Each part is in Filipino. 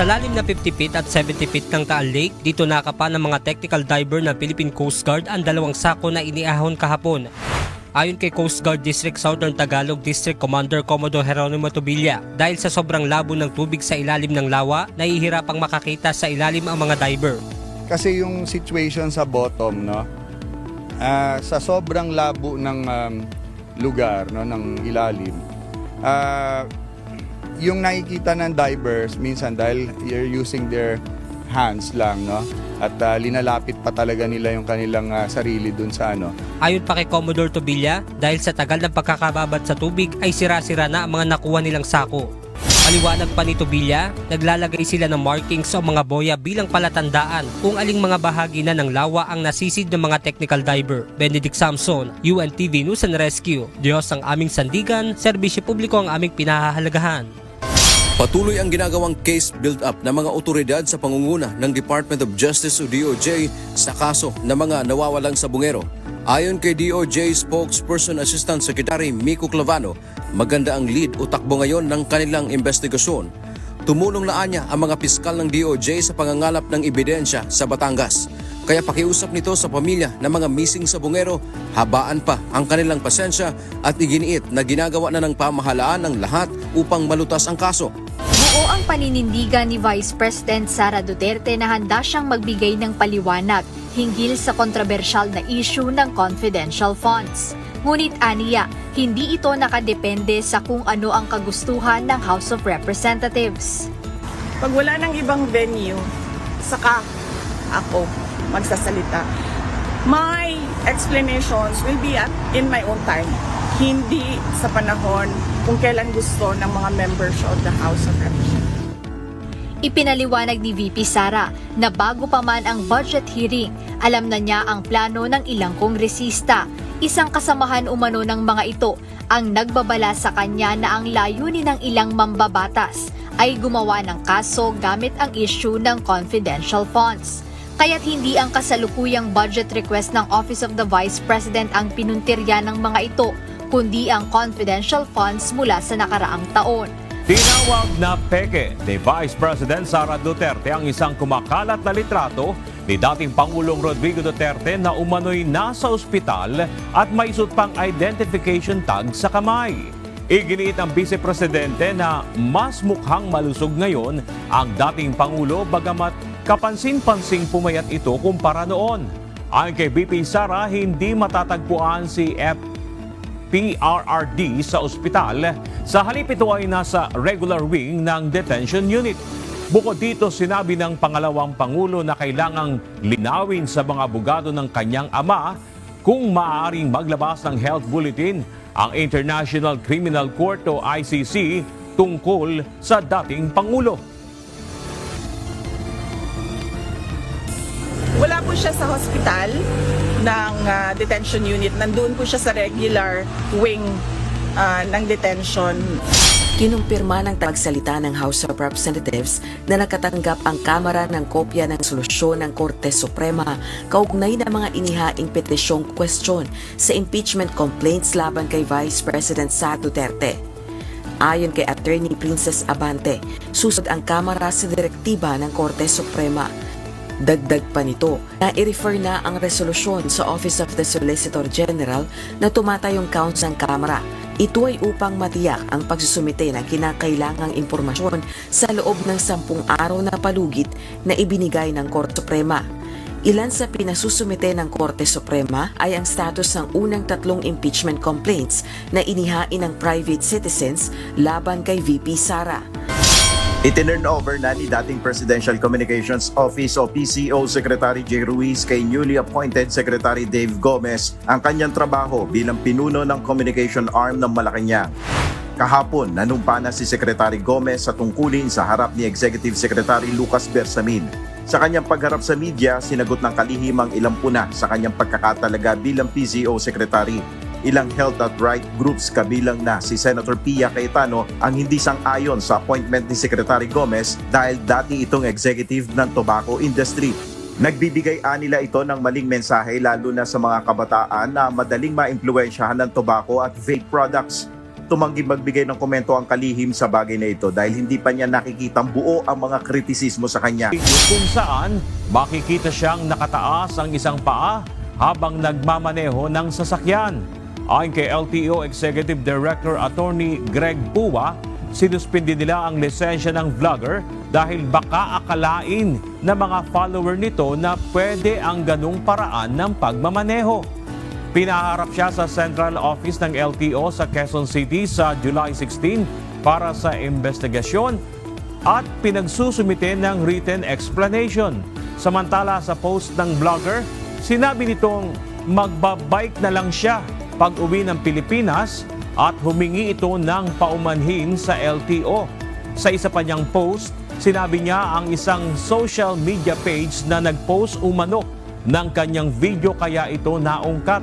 Sa lalim na 50 feet at 70 feet ng Taal Lake, dito nakapa ng mga technical diver ng Philippine Coast Guard ang dalawang sako na iniahon kahapon. Ayon kay Coast Guard District Southern Tagalog District Commander Commodore Geronimo Tobilla, dahil sa sobrang labo ng tubig sa ilalim ng lawa, nahihirapang makakita sa ilalim ang mga diver. Kasi yung situation sa bottom, no, ah, sa sobrang labo ng um, lugar, no, ng ilalim, ah, yung nakikita ng divers, minsan dahil you're using their hands lang, no, at ah, linalapit pa talaga nila yung kanilang ah, sarili dun sa ano, Ayon pa kay Commodore Tobilla, dahil sa tagal ng pagkakababat sa tubig ay sira-sira na ang mga nakuha nilang sako. Paliwanag pa ni Tobilla, naglalagay sila ng markings o mga boya bilang palatandaan kung aling mga bahagi na ng lawa ang nasisid ng mga technical diver. Benedict Samson, UNTV News and Rescue. Diyos ang aming sandigan, serbisyo publiko ang aming pinahahalagahan. Patuloy ang ginagawang case build-up ng mga otoridad sa pangunguna ng Department of Justice o DOJ sa kaso ng mga nawawalang sabungero. Ayon kay DOJ Spokesperson Assistant Secretary Miko Clavano, maganda ang lead o takbo ngayon ng kanilang investigasyon. Tumulong na anya ang mga piskal ng DOJ sa pangangalap ng ebidensya sa Batangas. Kaya pakiusap nito sa pamilya ng mga missing sabungero, habaan pa ang kanilang pasensya at iginiit na ginagawa na ng pamahalaan ng lahat upang malutas ang kaso. Buo ang paninindigan ni Vice President Sara Duterte na handa siyang magbigay ng paliwanag hinggil sa kontrobersyal na issue ng confidential funds. Ngunit aniya, hindi ito nakadepende sa kung ano ang kagustuhan ng House of Representatives. Pag wala ng ibang venue, saka ako magsasalita. My explanations will be at in my own time. Hindi sa panahon kung kailan gusto ng mga members of the House of Representatives. Ipinaliwanag ni VP Sara na bago pa man ang budget hearing, alam na niya ang plano ng ilang kongresista. Isang kasamahan umano ng mga ito ang nagbabala sa kanya na ang layunin ng ilang mambabatas ay gumawa ng kaso gamit ang issue ng confidential funds. Kaya't hindi ang kasalukuyang budget request ng Office of the Vice President ang pinuntirya ng mga ito, kundi ang confidential funds mula sa nakaraang taon. Tinawag na peke ni Vice President Sara Duterte ang isang kumakalat na litrato ni dating Pangulong Rodrigo Duterte na umano'y nasa ospital at may isut pang identification tag sa kamay. Iginiit ng Vice Presidente na mas mukhang malusog ngayon ang dating Pangulo bagamat kapansin-pansing pumayat ito kumpara noon. Ayon kay BP Sara, hindi matatagpuan si F. PRRD sa ospital. Sa halip ito ay nasa regular wing ng detention unit. Bukod dito, sinabi ng pangalawang pangulo na kailangang linawin sa mga abogado ng kanyang ama kung maaaring maglabas ng health bulletin ang International Criminal Court o ICC tungkol sa dating pangulo. Siya sa hospital ng ah, detention unit. Nandun po siya sa regular wing ah, ng detention. Kinumpirma ng tagapagsalita ng House of Representatives na nakatanggap ang Kamara ng kopya ng solusyon ng Korte Suprema kaugnay ng mga inihaing petisyong question sa impeachment complaints laban kay Vice President Sa Duterte. Ayon kay Attorney Princess Abante, susod ang Kamara sa direktiba ng Korte Suprema. Dagdag pa nito na i-refer na ang resolusyon sa Office of the Solicitor General na tumatayong counts ng Kamara. Ito ay upang matiyak ang pagsusumite ng kinakailangang impormasyon sa loob ng sampung araw na palugit na ibinigay ng Korte Suprema. Ilan sa pinasusumite ng Korte Suprema ay ang status ng unang tatlong impeachment complaints na inihain ng private citizens laban kay VP Sara. Itinurn over na ni dating Presidential Communications Office o PCO Secretary J. Ruiz kay newly appointed Secretary Dave Gomez ang kanyang trabaho bilang pinuno ng communication arm ng Malacanang. Kahapon, nanumpa na si Secretary Gomez sa tungkulin sa harap ni Executive Secretary Lucas Bersamin. Sa kanyang pagharap sa media, sinagot ng kalihimang ilang puna sa kanyang pagkakatalaga bilang PCO Secretary ilang health at right groups kabilang na si Senator Pia Cayetano ang hindi sang-ayon sa appointment ni Secretary Gomez dahil dati itong executive ng tobacco industry. Nagbibigay anila ito ng maling mensahe lalo na sa mga kabataan na madaling maimpluwensyahan ng tobacco at vape products. tumanggi magbigay ng komento ang kalihim sa bagay na ito dahil hindi pa niya nakikitang buo ang mga kritisismo sa kanya. kung saan makikita siyang nakataas ang isang paa habang nagmamaneho ng sasakyan. Ayon kay LTO Executive Director Attorney Greg Puwa, sinuspindi nila ang lisensya ng vlogger dahil baka akalain ng mga follower nito na pwede ang ganung paraan ng pagmamaneho. Pinaharap siya sa Central Office ng LTO sa Quezon City sa July 16 para sa investigasyon at pinagsusumite ng written explanation. Samantala sa post ng vlogger, sinabi nitong magbabike na lang siya pag uwi ng Pilipinas at humingi ito ng paumanhin sa LTO. Sa isa pa niyang post, sinabi niya ang isang social media page na nagpost umano ng kanyang video kaya ito naungkat.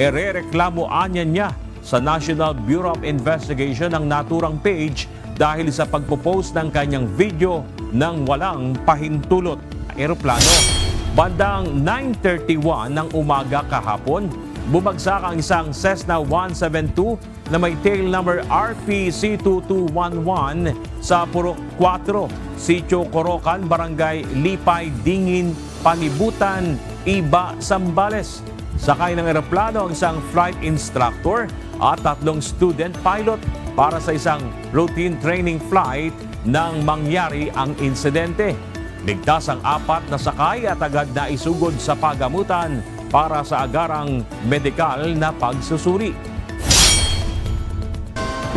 Erereklamo anya niya sa National Bureau of Investigation ang naturang page dahil sa pagpo-post ng kanyang video ng walang pahintulot. Aeroplano. Bandang 9.31 ng umaga kahapon, bumagsak ang isang Cessna 172 na may tail number RPC2211 sa Purok 4, Sitio Corocan, Barangay Lipay, Dingin, Panibutan, Iba, Sambales. Sakay ng eroplano ang isang flight instructor at tatlong student pilot para sa isang routine training flight nang mangyari ang insidente. Ligtas ang apat na sakay at agad na isugod sa pagamutan para sa agarang medikal na pagsusuri.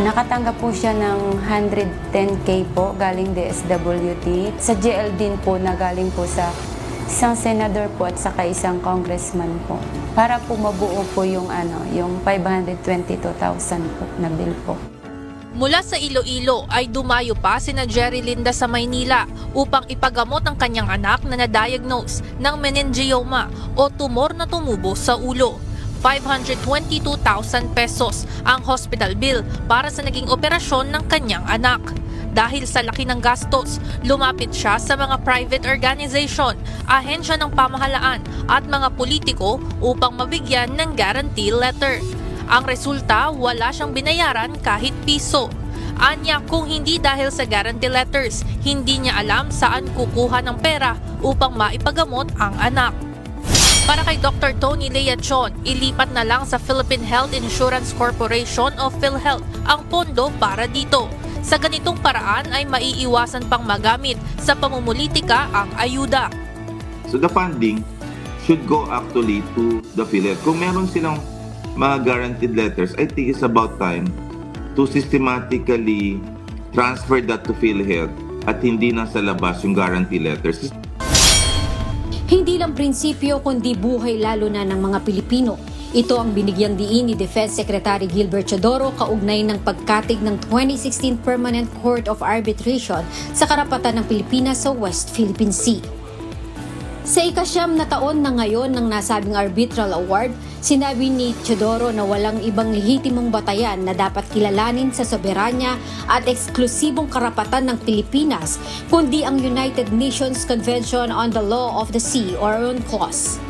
Nakatanggap po siya ng 110k po galing DSWT. Sa GL din po na galing po sa isang senador po at saka isang congressman po. Para po mabuo po yung ano, yung 522,000 po na bill po. Mula sa Iloilo ay dumayo pa sina Jerry Linda sa Maynila upang ipagamot ang kanyang anak na na-diagnose ng meningioma o tumor na tumubo sa ulo. 522,000 pesos ang hospital bill para sa naging operasyon ng kanyang anak. Dahil sa laki ng gastos, lumapit siya sa mga private organization, ahensya ng pamahalaan at mga politiko upang mabigyan ng guarantee letter. Ang resulta, wala siyang binayaran kahit piso. Anya kung hindi dahil sa guarantee letters, hindi niya alam saan kukuha ng pera upang maipagamot ang anak. Para kay Dr. Tony Leachon, ilipat na lang sa Philippine Health Insurance Corporation of PhilHealth ang pondo para dito. Sa ganitong paraan ay maiiwasan pang magamit sa pamumulitika ang ayuda. So the funding should go actually to the PhilHealth. Kung meron silang mga guaranteed letters, I think it's about time to systematically transfer that to PhilHealth at hindi na sa labas yung guarantee letters. Hindi lang prinsipyo kundi buhay lalo na ng mga Pilipino. Ito ang binigyang diin ni Defense Secretary Gilbert Chodoro kaugnay ng pagkatig ng 2016 Permanent Court of Arbitration sa karapatan ng Pilipinas sa West Philippine Sea. Sa ikasyam na taon na ngayon ng nasabing arbitral award, sinabi ni Chodoro na walang ibang lehitimong batayan na dapat kilalanin sa soberanya at eksklusibong karapatan ng Pilipinas, kundi ang United Nations Convention on the Law of the Sea or UNCLOS.